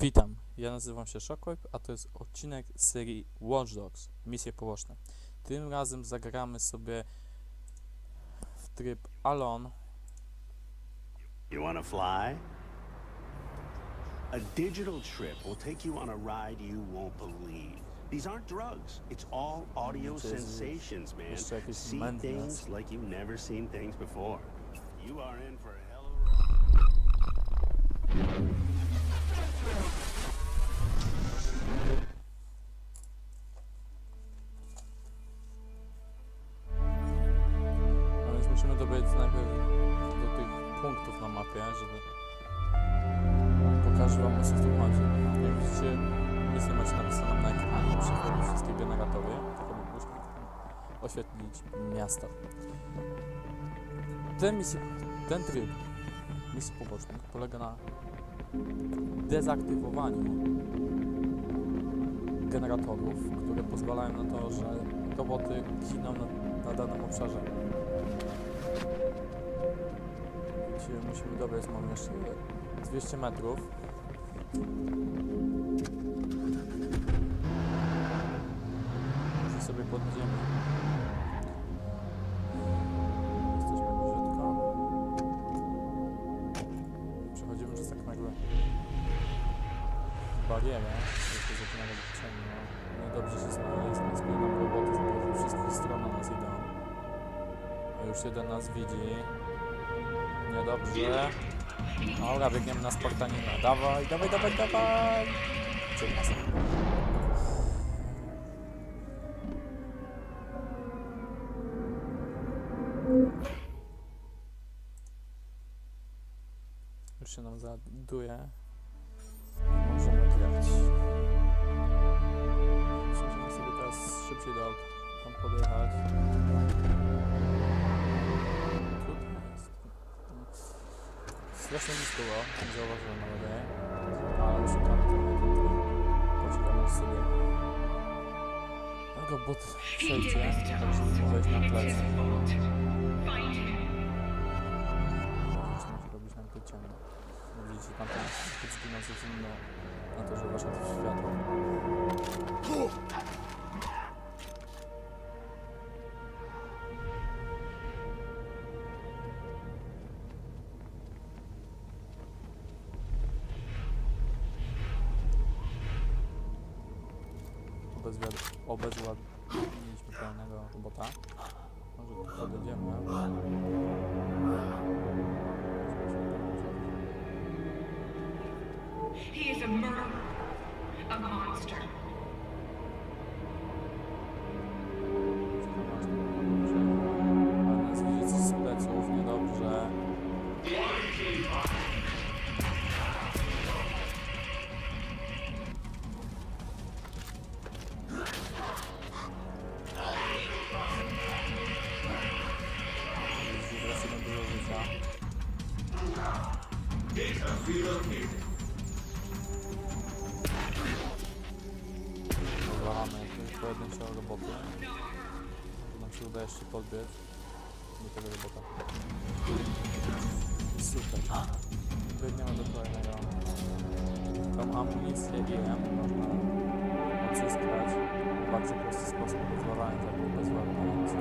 Witam, ja nazywam się Shockwave, a to jest odcinek serii Watch Dogs, misje poboczne. Tym razem zagramy sobie w tryb Alone. You want to fly? A digital trip will take you on a ride you won't believe. These aren't drugs. It's all audio sensations, man. See things like you've never seen things before. You are in for a hell of a ride. No musimy dobiec najpierw do tych punktów na mapie, żeby pokażę wam co tu chodzi. Jak widzicie, misję macie napisane na ekranie, przechodzić wszystkie generatory, tak aby oświetlić miasto. Ten, misje, ten tryb misji pobocznych polega na dezaktywowaniu generatorów, które pozwalają na to, że roboty giną na, na danym obszarze. Czyli musimy dobiec, mamy jeszcze 200 metrów. Może sobie podjedziemy. Barierę, jest to zaczynamy być ciemno. Niedobrze się stało, jest nas nam roboty z wszystkich stron na nas idą. A już jeden nas widzi. Niedobrze. Dobra, biegniemy na Spartanina. Dawaj, dawaj, dawaj, dawaj! Już się nam załaduje. Tam podjechać. Tutaj. Strasznie nisko było, nie zauważyłem nawet, nie? ale szukamy tego. Poczekamy sobie. Tego bot przejdzie, tak żeby wejść na plecy. Robić nam tu ciemno. Widzicie tam ten kucki nocy zimno na to, że weszło to światło. Obezwładniliśmy pełnego robota. Może podejdziemy. He is a murderer, a monster. Rozwalamy jakieś pojedyncze roboty. Może nam się uda jeszcze podbiec do tego robota. Super. Biegniemy do kolejnego. Tą amunicję i M można odzyskać w bardzo prosty sposób, pozwalając jakby bezładnie z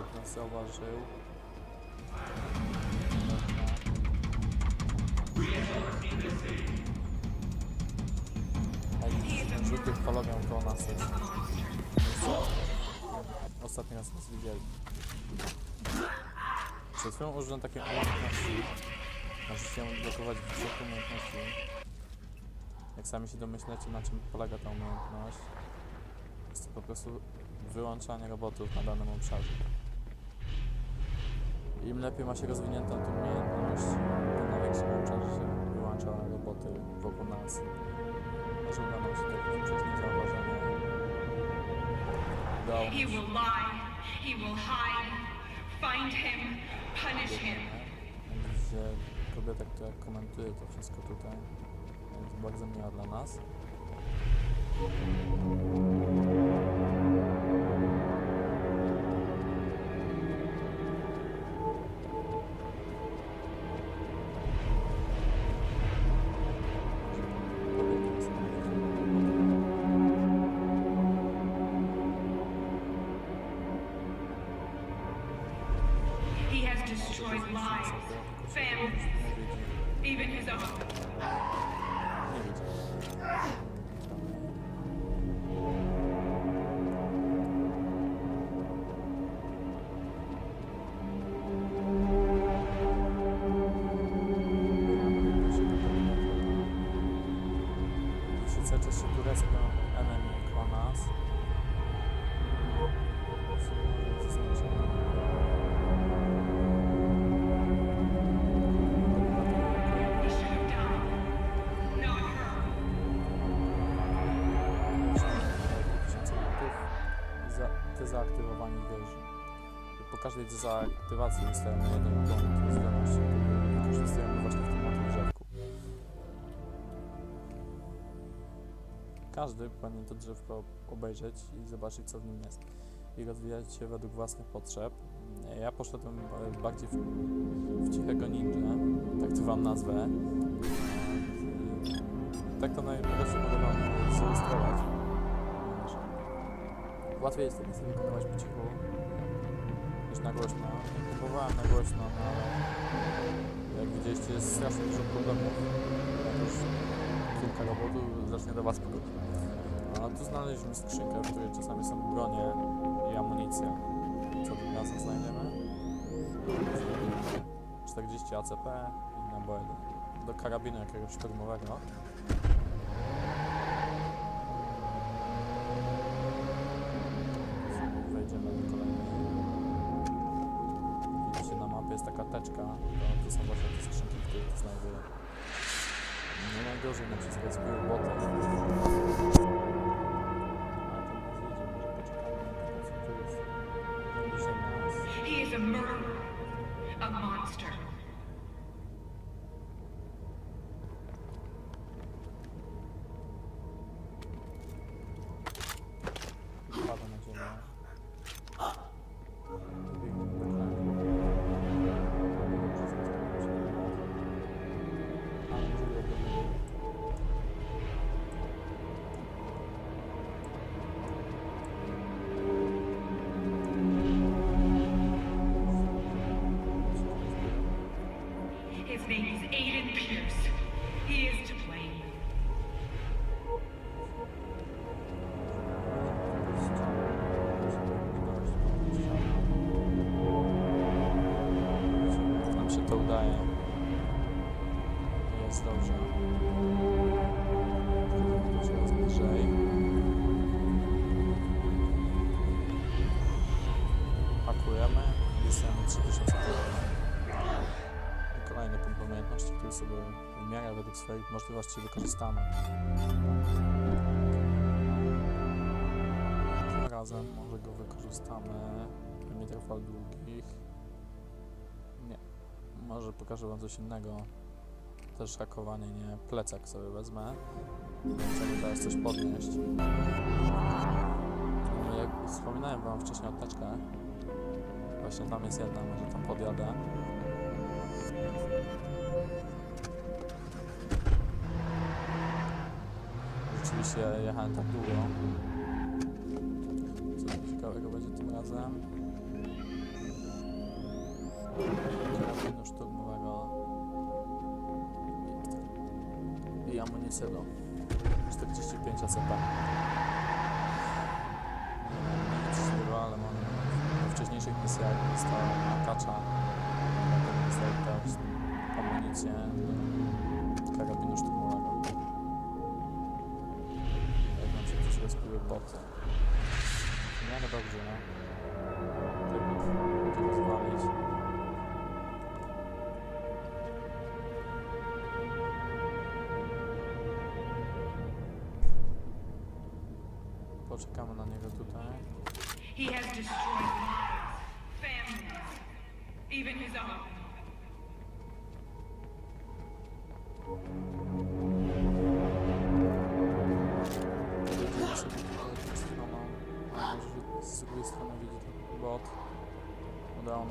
robot nas zauważył? Ej, ten żółty polowią koło nas jest. Ostatni raz nas widzieli. Przed chwilą użyłem takiej umiejętności. Możecie ją blokować w wysokiej umiejętności. Jak sami się domyślacie, na czym polega ta umiejętność. Jest to po prostu wyłączanie robotów na danym obszarze. Im lepiej ma się rozwiniętą tę umiejętność, tym na większym obszarze się wyłącza roboty wokół nas. Może uda nam się to jakoś przez niezauważenie. Udało He will lie. He will hide. Find him. Punish him. Widzicie kobieta, która komentuje to wszystko tutaj. Jest bardzo miła dla nas. Not her. tysięcy metrów i za, dezaktywowanie wieży. Po każdej dezaktywacji dostajemy jeden punkt zdolności, który wykorzystujemy właśnie w tym oto Każdy powinien to drzewko obejrzeć i zobaczyć co w nim jest i rozwijać się według własnych potrzeb. Ja poszedłem bardziej w, w cichego ninja, tak to wam nazwę. Tak to najlepiej mogę wam zilustrować. Łatwiej jest takie sobie wykonywać po cichu niż na głośno. Próbowałem na głośno, no ale jak widzieliście jest strasznie dużo problemów. Jak kilka robotów zacznie do was podchodzić. A tu znaleźliśmy skrzynkę, w której czasami są bronie i amunicja. Co tym razem znajdziemy? 40 ACP i naboje do, do karabinu jakiegoś szturmowego. Wejdziemy do. Widzicie na mapie jest taka teczka, to, są właśnie te skrzynki, które tu znajduję. Nie najgorzej nam się zrespiły boty. Ale to nas jedzie, może poczekamy na to, co tu jest. Dzisiaj nas. He is a murderer, a monster. Pakujemy i dostajemy 3000 dolarów. I kolejny punkt umiejętności, który sobie w miarę według swoich możliwości wykorzystamy. Tym razem może go wykorzystamy. Nie trwał długich. Nie. Może pokażę wam coś innego. Też hakowanie, nie. Plecak sobie wezmę. Chcemy teraz coś podnieść. No, Jak wspominałem wam wcześniej o teczkę. Właśnie tam jest jedna, może tam podjadę. Rzeczywiście jechałem tak długo. Co ciekawego będzie tym razem? Karabinu szturmowego i, i amunicję do 45 ACP. Nic ale mam we wcześniejszych misjach dostałem akacza, dostałem też amunicję do karabinu szturmowego. Jak nam się tu zrespiły boty. W miarę dobrze, no.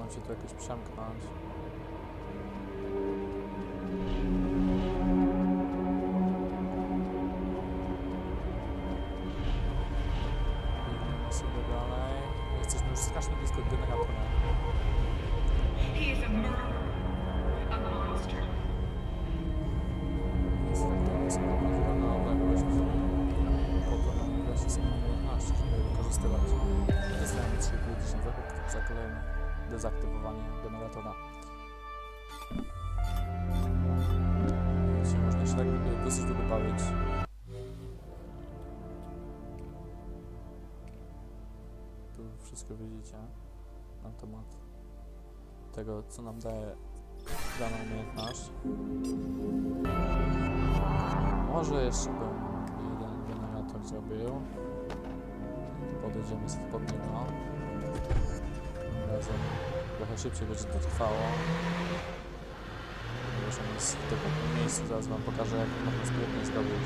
Staram się tu jakoś przemknąć. Idziemy sobie dalej. Jesteśmy już strasznie blisko generatora. Tak tak wykorzystywać. Dostałem 3,5 tysiąca za kolejne dezaktywowanie generatora. Się można się tak y, dosyć długo bawić. Tu wszystko widzicie na temat tego, co nam daje dana umiejętność. Może jeszcze bym jeden generator zrobił. Podejdziemy sobie pod niego. Razem trochę szybciej będzie to trwało. Ponieważ on jest w dokładnym miejscu, zaraz wam pokażę jak można sprytnie zdobyć.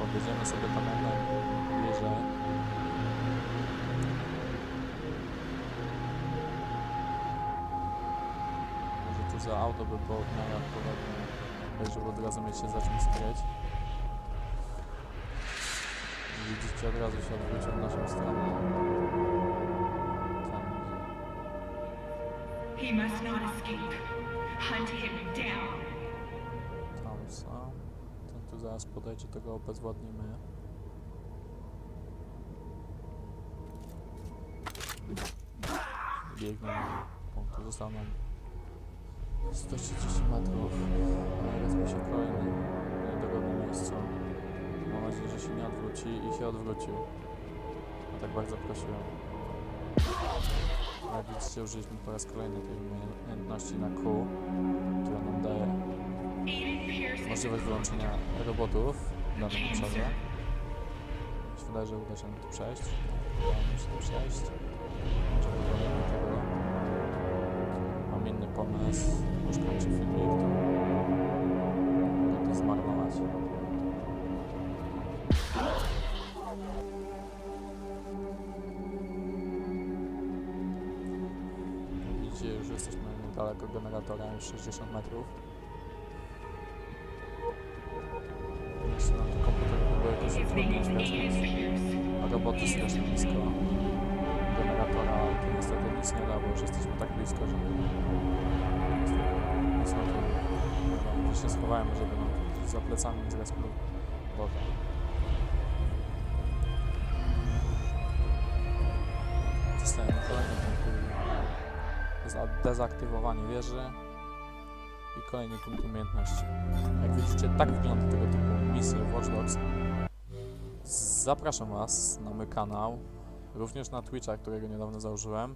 Podejdziemy sobie tam jak najbliżej. Może tu za auto by było w miarę odpowiednie, żeby od razu mieć się za czym skryć. Widzicie, od razu się odwrócił w naszą stronę. Tam He must not escape. Hunt him down. Tam są. Ten tu zaraz podejdzie, to go obezwładnimy. Biegną punktu. Zostało nam 130 metrów. Wezmę się kolejny się nie odwróci i się odwrócił. A tak bardzo prosiłem. Jak widzicie, użyliśmy po raz kolejny tej umiejętności na Q, która nam daje możliwość wyłączenia robotów w danym obszarze. Mi się wydaje, że uda się tu przejść. Udało mi się tu przejść. Tego. Mam inny pomysł. Już kończę filmik, to mogę to zmarnować. Jesteśmy niedaleko generatora, już 60 metrów. Jeśli nam to komputer próbuje jakoś utrudnić, a roboty strasznie blisko generatora, ale to niestety nic nie da, bo już jesteśmy tak blisko, że niestety nic na to nie da. Że się schowałem, żeby nam za plecami nie zgasł woda. Dezaktywowanie wieży i kolejny punkt umiejętności. Jak widzicie, tak wygląda tego typu misje Watch Dogs. Zapraszam Was na mój kanał, również na Twitcha, którego niedawno założyłem.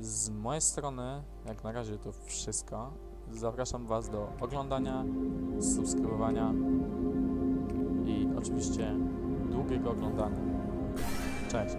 Z mojej strony, jak na razie to wszystko. Zapraszam Was do oglądania, subskrybowania i oczywiście długiego oglądania. Cześć!